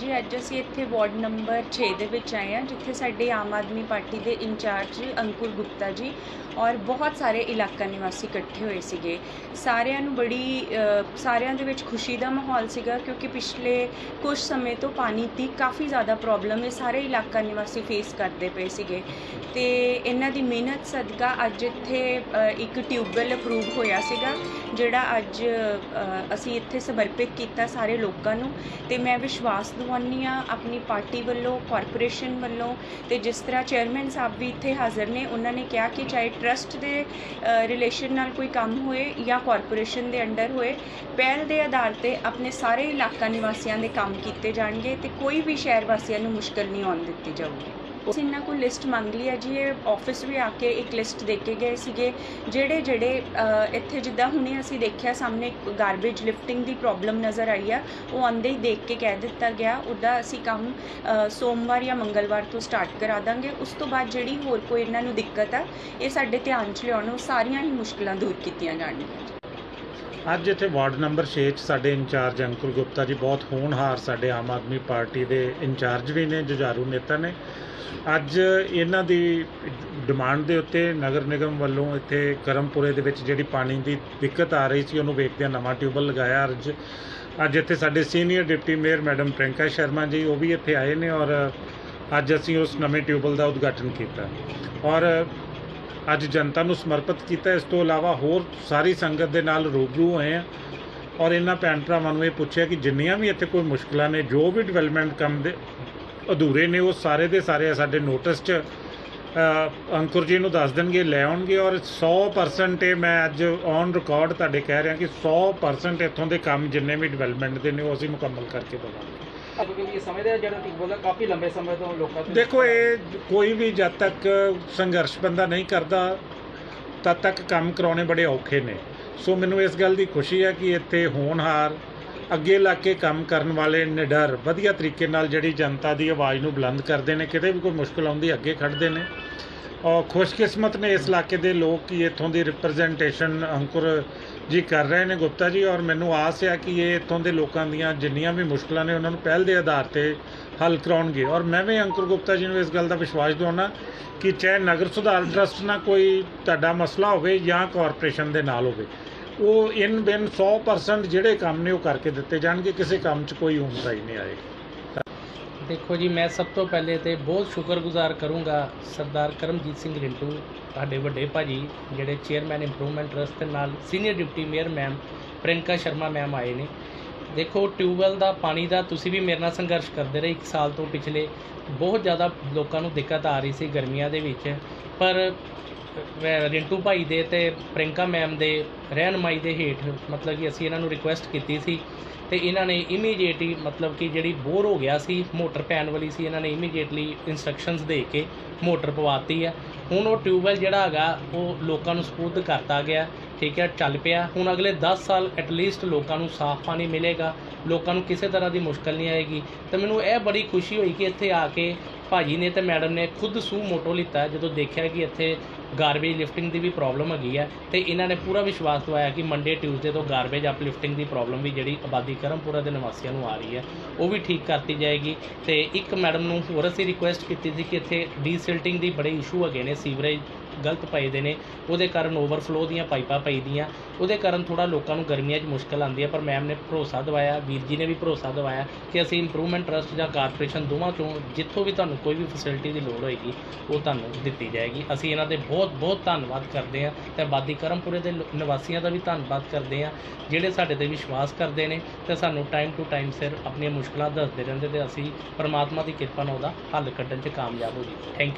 ਜੀ ਅੱਜ ਅਸੀਂ ਇੱਥੇ ਵਾਰਡ ਨੰਬਰ 6 ਦੇ ਵਿੱਚ ਆਏ ਹਾਂ, ਜਿੱਥੇ ਸਾਡੇ ਆਮ ਆਦਮੀ ਪਾਰਟੀ ਦੇ ਇੰਚਾਰਜ ਅੰਕੁਰ ਗੁਪਤਾ ਜੀ ਔਰ ਬਹੁਤ ਸਾਰੇ ਇਲਾਕਾ ਨਿਵਾਸੀ ਇਕੱਠੇ ਹੋਏ ਸੀਗੇ। ਸਾਰਿਆਂ ਨੂੰ ਬੜੀ ਸਾਰਿਆਂ ਦੇ ਵਿੱਚ ਖੁਸ਼ੀ ਦਾ ਮਾਹੌਲ ਸੀਗਾ ਕਿਉਂਕਿ ਪਿਛਲੇ ਕੁਝ ਸਮੇਂ ਤੋਂ ਪਾਣੀ ਦੀ ਕਾਫੀ ਜ਼ਿਆਦਾ ਪ੍ਰੋਬਲਮ ਇਹ ਸਾਰੇ ਇਲਾਕਾ ਨਿਵਾਸੀ ਫੇਸ ਕਰਦੇ ਪਏ ਸੀਗੇ। ਤੇ ਇਹਨਾਂ ਦੀ ਮਿਹਨਤ ਸਦਕਾ ਅੱਜ ਇੱਥੇ ਇੱਕ ਟਿਊਬਵੈੱਲ ਅਪਰੂਵ ਹੋਇਆ ਸੀਗਾ, ਜਿਹੜਾ ਅੱਜ ਅਸੀਂ ਇੱਥੇ ਸਮਰਪਿਤ ਕੀਤਾ ਸਾਰੇ ਲੋਕਾਂ ਨੂੰ ਤੇ ਮੈਂ ਵਿਸ਼ਵਾਸ ਦਿਵਾਉਂਦੀ ਹਾਂ ਆਪਣੀ ਪਾਰਟੀ ਵੱਲੋਂ ਕਾਰਪੋਰੇਸ਼ਨ ਵੱਲੋਂ ਤੇ ਜਿਸ ਤਰ੍ਹਾਂ ਚੇਅਰਮੈਨ ਸਾਹਿਬ ਵੀ ਇੱਥੇ ਹਾਜ਼ਰ ਨੇ, ਉਹਨਾਂ ਨੇ ਕਿਹਾ ਕਿ ਚਾਹੇ ਟਰਸਟ ਦੇ ਰਿਲੇਸ਼ਨ ਨਾਲ ਕੋਈ ਕੰਮ ਹੋਏ ਜਾਂ ਕਾਰਪੋਰੇਸ਼ਨ ਦੇ ਅੰਡਰ ਹੋਏ, ਪਹਿਲ ਦੇ ਆਧਾਰ ਤੇ ਆਪਣੇ ਸਾਰੇ ਇਲਾਕਾ ਨਿਵਾਸੀਆਂ ਦੇ ਕੰਮ ਕੀਤੇ ਜਾਣਗੇ ਤੇ ਕੋਈ ਵੀ ਸ਼ਹਿਰ ਵਾਸੀਆਂ ਨੂੰ ਮੁਸ਼ਕਲ ਨਹੀਂ ਆਉਣ ਦਿੱਤੀ ਜਾਊਗੀ। ਅਸੀਂ ਇਹਨਾਂ ਕੋਲ ਲਿਸਟ ਮੰਗ ਲਈ ਹੈ ਜੀ। ਇਹ ਆਫਿਸ ਵੀ ਆ ਕੇ ਇੱਕ ਲਿਸਟ ਦੇ ਕੇ ਗਏ ਸੀਗੇ। ਜਿਹੜੇ ਜਿਹੜੇ ਇੱਥੇ ਜਿੱਦਾਂ ਹੁਣੇ ਅਸੀਂ ਦੇਖਿਆ ਸਾਹਮਣੇ ਗਾਰਬੇਜ ਲਿਫਟਿੰਗ ਦੀ ਪ੍ਰੋਬਲਮ ਨਜ਼ਰ ਆਈ ਆ, ਉਹ ਆਂਦੇ ਹੀ ਦੇਖ ਕੇ ਕਹਿ ਦਿੱਤਾ ਗਿਆ। ਉਹਦਾ ਅਸੀਂ ਕੰਮ ਸੋਮਵਾਰ ਜਾਂ ਮੰਗਲਵਾਰ ਤੋਂ ਸਟਾਰਟ ਕਰਾ ਦਾਂਗੇ। ਉਸ ਤੋਂ ਬਾਅਦ ਜਿਹੜੀ ਹੋਰ ਕੋਈ ਇਹਨਾਂ ਨੂੰ ਦਿੱਕਤ ਆ, ਇਹ ਸਾਡੇ ਧਿਆਨ 'ਚ ਲਿਆਉਣ, ਉਹ ਸਾਰੀਆਂ ਹੀ ਮੁਸ਼ਕਲਾਂ ਦੂਰ ਕੀਤੀਆਂ ਜਾਣਗੀਆਂ। ਅੱਜ ਇੱਥੇ ਵਾਰਡ ਨੰਬਰ 6 'ਚ ਸਾਡੇ ਇੰਚਾਰਜ ਅੰਕੁਰ ਗੁਪਤਾ ਜੀ ਬਹੁਤ ਹੋਣਹਾਰ ਸਾਡੇ ਆਮ ਆਦਮੀ ਪਾਰਟੀ ਦੇ ਇੰਚਾਰਜ ਵੀ ਨੇ, ਜੁਝਾਰੂ ਨੇਤਾ ਨੇ। ਅੱਜ ਇਹਨਾਂ ਦੀ ਡਿਮਾਂਡ ਦੇ ਉੱਤੇ ਨਗਰ ਨਿਗਮ ਵੱਲੋਂ ਇੱਥੇ ਕਰਮਪੁਰੇ ਦੇ ਵਿੱਚ ਜਿਹੜੀ ਪਾਣੀ ਦੀ ਦਿੱਕਤ ਆ ਰਹੀ ਸੀ, ਉਹਨੂੰ ਵੇਖਦਿਆਂ ਨਵਾਂ ਟਿਊਬਲ ਲਗਾਇਆ ਅੱਜ ਅੱਜ ਇੱਥੇ ਸਾਡੇ senior deputy mayor madam Priyanka Sharma ji, ਉਹ ਵੀ ਇੱਥੇ ਆਏ ਨੇ ਔਰ ਅੱਜ ਅਸੀਂ ਉਸ ਨਵੇਂ ਟਿਊਬਲ ਦਾ ਉਦਘਾਟਨ ਕੀਤਾ। ਔਰ ਅੱਜ ਜਨਤਾ ਨੂੰ ਸਮਰਪਿਤ ਕੀਤਾ ਇਸ ਤੋਂ ਇਲਾਵਾ ਹੋਰ ਸਾਰੀ ਸੰਗਤ ਦੇ ਨਾਲ ਰੂਬਰੂ ਹੋਏ ਆ ਔਰ ਇਹਨਾਂ ਭੈਣ ਭਰਾਵਾਂ ਨੂੰ ਇਹ ਪੁੱਛਿਆ ਕਿ ਜਿੰਨੀਆਂ ਵੀ ਇੱਥੇ ਕੋਈ ਮੁਸ਼ਕਲਾਂ ਨੇ, ਜੋ ਵੀ ਡਿਵੈਲਪਮੈਂਟ ਕੰਮ ਦੇ ਅਧੂਰੇ ਨੇ, ਉਹ ਸਾਰੇ ਦੇ ਸਾਰੇ ਸਾਡੇ ਨੋਟਿਸ 'ਚ ਅੰਕੁਰ ਜੀ ਨੂੰ ਦੱਸ ਦੇਣਗੇ, ਲੈ ਆਉਣਗੇ ਔਰ 100% ਇਹ ਮੈਂ ਅੱਜ ਔਨ ਰਿਕਾਰਡ ਤੁਹਾਡੇ ਕਹਿ ਰਿਹਾ ਕਿ 100% ਇੱਥੋਂ ਦੇ ਕੰਮ ਜਿੰਨੇ ਵੀ ਡਿਵੈਲਪਮੈਂਟ ਦੇ ਨੇ, ਉਹ ਅਸੀਂ ਮੁਕੰਮਲ ਕਰਕੇ ਦੇਵਾਂਗੇ। ਕਿਉਂਕਿ ਸਮਝਦੇ ਆ ਜਿਹੜਾ ਟਿਊਬਵੈਲ ਦਾ ਕਾਫੀ ਲੰਬੇ ਸਮੇਂ ਤੋਂ ਲੋਕਾਂ ਤੋਂ ਦੇਖੋ, ਇਹ ਕੋਈ ਵੀ ਜਦ ਤੱਕ ਸੰਘਰਸ਼ ਬੰਦਾ ਨਹੀਂ ਕਰਦਾ, ਤਦ ਤੱਕ ਕੰਮ ਕਰਾਉਣੇ ਬੜੇ ਔਖੇ ਨੇ। ਸੋ ਮੈਨੂੰ ਇਸ ਗੱਲ ਦੀ ਖੁਸ਼ੀ ਹੈ ਕਿ ਇੱਥੇ ਹੋਣਹਾਰ ਅੱਗੇ ਲਾ ਕੇ ਕੰਮ ਕਰਨ ਵਾਲੇ ਨਿਡਰ, ਵਧੀਆ ਤਰੀਕੇ ਨਾਲ ਜਿਹੜੀ ਜਨਤਾ ਦੀ ਆਵਾਜ਼ ਨੂੰ ਬੁਲੰਦ ਕਰਦੇ ਨੇ, ਕਿਤੇ ਵੀ ਕੋਈ ਮੁਸ਼ਕਲ ਆਉਂਦੀ ਅੱਗੇ ਖੜਦੇ ਨੇ। ਔਰ ਖੁਸ਼ਕਿਸਮਤ ਨੇ ਇਸ ਇਲਾਕੇ ਦੇ ਲੋਕ ਕਿ ਇੱਥੋਂ ਦੀ ਰਿਪਰੈਜ਼ੈਂਟੇਸ਼ਨ ਅੰਕੁਰ ਜੀ, ਕਰ ਰਹੇ ਨੇ ਗੁਪਤਾ ਜੀ, ਔਰ ਮੈਨੂੰ ਆਸ ਹੈ ਕਿ ਇਹ ਇੱਥੋਂ ਦੇ ਲੋਕਾਂ ਦੀਆਂ ਜਿੰਨੀਆਂ ਵੀ ਮੁਸ਼ਕਲਾਂ ਨੇ ਉਹਨਾਂ ਨੂੰ ਪਹਿਲ ਦੇ ਆਧਾਰ ਤੇ ਹੱਲ ਕਰਾਉਣਗੇ। ਔਰ ਮੈਂ ਵੀ ਅੰਕੁਰ ਗੁਪਤਾ ਜੀ ਨੂੰ ਇਸ ਗੱਲ ਦਾ ਵਿਸ਼ਵਾਸ ਦਿਵਾਉਣਾ ਕਿ ਚਾਹੇ ਨਗਰ ਸੁਧਾਰ ਟਰਸਟ ਨਾਲ ਕੋਈ ਤੁਹਾਡਾ ਮਸਲਾ ਹੋਵੇ ਜਾਂ ਕਾਰਪੋਰੇਸ਼ਨ ਦੇ ਨਾਲ ਹੋਵੇ, ਉਹ ਇਨ ਬਿਨ 100% ਜਿਹੜੇ ਕੰਮ ਨੇ ਉਹ ਕਰਕੇ ਦਿੱਤੇ ਜਾਣਗੇ, ਕਿਸੇ ਕੰਮ 'ਚ ਕੋਈ ਊਣਤਾਈ ਨਹੀਂ ਆਏਗੀ। ਦੇਖੋ ਜੀ, ਮੈਂ ਸਭ ਤੋਂ ਪਹਿਲੇ ਤੇ ਬਹੁਤ ਸ਼ੁਕਰਗੁਜ਼ਾਰ ਕਰੂੰਗਾ ਸਰਦਾਰ ਕਰਮਜੀਤ ਸਿੰਘ ਰਿੰਟੂ ਸਾਡੇ ਵੱਡੇ ਭਾਜੀ, ਜਿਹੜੇ ਚੇਅਰਮੈਨ ਇੰਪਰੂਵਮੈਂਟ ਟਰਸਟ ਦੇ ਨਾਲ senior deputy mayor ma'am Priyanka Sharma ma'am ਆਏ ਨੇ। ਦੇਖੋ, ਟਿਊਬਵੈਲ ਦਾ ਪਾਣੀ ਦਾ ਤੁਸੀਂ ਵੀ ਮੇਰੇ ਨਾਲ ਸੰਘਰਸ਼ ਕਰਦੇ ਰਹੇ ਇੱਕ ਸਾਲ ਤੋਂ ਪਿਛਲੇ, ਬਹੁਤ ਜ਼ਿਆਦਾ ਲੋਕਾਂ ਨੂੰ ਦਿੱਕਤ ਆ ਰਹੀ ਸੀ ਗਰਮੀਆਂ ਦੇ ਵਿੱਚ। ਪਰ ਵੈ- ਰਿੰਟੂ ਭਾਈ ਦੇ ਤੇ ਪ੍ਰਿੰਕਾ ਮੈਮ ਦੇ ਰਹਿਨਮਾਈ ਦੇ ਹੇਠ, ਮਤਲਬ ਕਿ ਅਸੀਂ ਇਹਨਾਂ ਨੂੰ ਰਿਕੁਐਸਟ ਕੀਤੀ ਸੀ ਤੇ ਇਹਨਾਂ ਨੇ ਇਮੀਡੀਏਟਲੀ ਮਤਲਬ ਕਿ ਜਿਹੜੀ ਬੋਰ ਹੋ ਗਿਆ ਸੀ, ਮੋਟਰ ਪੈਣ ਵਾਲੀ ਸੀ, ਇਹਨਾਂ ਨੇ ਇਮੀਡੀਏਟਲੀ ਇਨਸਟਰਕਸ਼ਨਸ ਦੇ ਕੇ ਮੋਟਰ ਪਵਾਤੀ ਹੈ ਹੁਣ ਉਹ ਟਿਊਬਵੈਲ ਜਿਹੜਾ ਹੈਗਾ, ਉਹ ਲੋਕਾਂ ਨੂੰ ਸਪੁਰਦ ਕਰਤਾ ਗਿਆ, ਠੀਕ ਹੈ ਚੱਲ ਪਿਆ। ਹੁਣ ਅਗਲੇ 10 ਸਾਲ ਐਟਲੀਸਟ ਲੋਕਾਂ ਨੂੰ ਸਾਫ਼ ਪਾਣੀ ਮਿਲੇਗਾ, ਲੋਕਾਂ ਨੂੰ ਕਿਸੇ ਤਰ੍ਹਾਂ ਦੀ ਮੁਸ਼ਕਲ ਨਹੀਂ ਆਏਗੀ। ਤੇ ਮੈਨੂੰ ਇਹ ਬੜੀ ਖੁਸ਼ੀ ਹੋਈ ਕਿ ਇੱਥੇ ਆ ਕੇ ਭਾਜੀ ਨੇ ਤੇ ਮੈਡਮ ਨੇ ਖੁਦ ਸੂ ਮੋਟੋ ਲਿੱਤਾ ਜਦੋਂ ਦੇਖਿਆ ਕਿ ਇੱਥੇ ਗਾਰਬੇਜ ਲਿਫਟਿੰਗ ਦੀ ਵੀ ਪ੍ਰੋਬਲਮ ਹੈਗੀ ਹੈ ਤੇ ਇਹਨਾਂ ਨੇ ਪੂਰਾ ਵਿਸ਼ਵਾਸ ਦਵਾਇਆ ਕਿ ਮੰਡੇ ਟਿਊਜ਼ਡੇ ਤੋਂ ਗਾਰਬੇਜ ਅਪਲਿਫਟਿੰਗ ਦੀ ਪ੍ਰੋਬਲਮ ਵੀ ਜਿਹੜੀ ਆਬਾਦੀ ਕਰਮਪੁਰਾ ਦੇ ਨਿਵਾਸੀਆਂ ਨੂੰ ਆ ਰਹੀ ਹੈ, ਉਹ ਵੀ ਠੀਕ ਕਰਤੀ ਜਾਏਗੀ ਤੇ ਇੱਕ ਮੈਡਮ ਨੂੰ ਹੋਰ ਅਸੀਂ ਰਿਕੁਐਸਟ ਕੀਤੀ ਸੀ ਕਿ ਇੱਥੇ ਡੀਸਿਲਟਿੰਗ ਦੀ ਬੜੇ ਇਸ਼ੂ ਹੈਗੇ ਨੇ ਸੀਵਰੇਜ ਗਲਤ ਪਏ ਦੇ ਨੇ, ਉਹਦੇ ਕਾਰਨ ਓਵਰਫਲੋ ਦੀਆਂ ਪਾਈਪਾਂ ਪਈ ਦੀਆਂ, ਉਹਦੇ ਕਾਰਨ ਥੋੜਾ ਲੋਕਾਂ ਨੂੰ ਗਰਮੀਆਂ 'ਚ ਮੁਸ਼ਕਲ ਆਉਂਦੀ ਹੈ ਪਰ ਮੈਮ ਨੇ ਭਰੋਸਾ ਦਿਵਾਇਆ, ਵੀਰ ਜੀ ਨੇ ਵੀ ਭਰੋਸਾ ਦਿਵਾਇਆ ਕਿ ਅਸੀਂ ਇੰਪਰੂਵਮੈਂਟ ਟਰਸਟ ਜਾਂ ਕਾਰਪੋਰੇਸ਼ਨ ਦੋਵਾਂ ਚੋਂ ਜਿੱਥੋਂ ਵੀ ਤੁਹਾਨੂੰ ਕੋਈ ਵੀ ਫੈਸਿਲਿਟੀ ਦੀ ਲੋੜ ਹੋਏਗੀ, ਉਹ ਤੁਹਾਨੂੰ ਦਿੱਤੀ ਜਾਏਗੀ। ਅਸੀਂ ਇਹਨਾਂ ਦੇ ਬਹੁਤ ਬਹੁਤ ਧੰਨਵਾਦ ਕਰਦੇ ਹਾਂ ਤੇ ਆਬਾਦੀ ਕਰਮਪੁਰੇ ਦੇ ਲੋ- ਨਿਵਾਸੀਆਂ ਦਾ ਵੀ ਧੰਨਵਾਦ ਕਰਦੇ ਹਾਂ, ਜਿਹੜੇ ਸਾਡੇ ਤੇ ਵਿਸ਼ਵਾਸ ਕਰਦੇ ਨੇ ਤੇ ਸਾਨੂੰ ਟਾਈਮ ਟੂ ਟਾਈਮ ਸਿਰ ਆਪਣੀਆਂ ਮੁਸ਼ਕਲਾਂ ਦੱਸਦੇ ਰਹਿੰਦੇ ਤੇ ਅਸੀਂ ਪਰਮਾਤਮਾ ਦੀ ਕਿਰਪਾ ਨਾਲ ਉਹਦਾ ਹੱਲ ਕੱਢਣ 'ਚ ਕਾਮਯਾਬ ਹੋ ਜੀ ਥੈਂਕ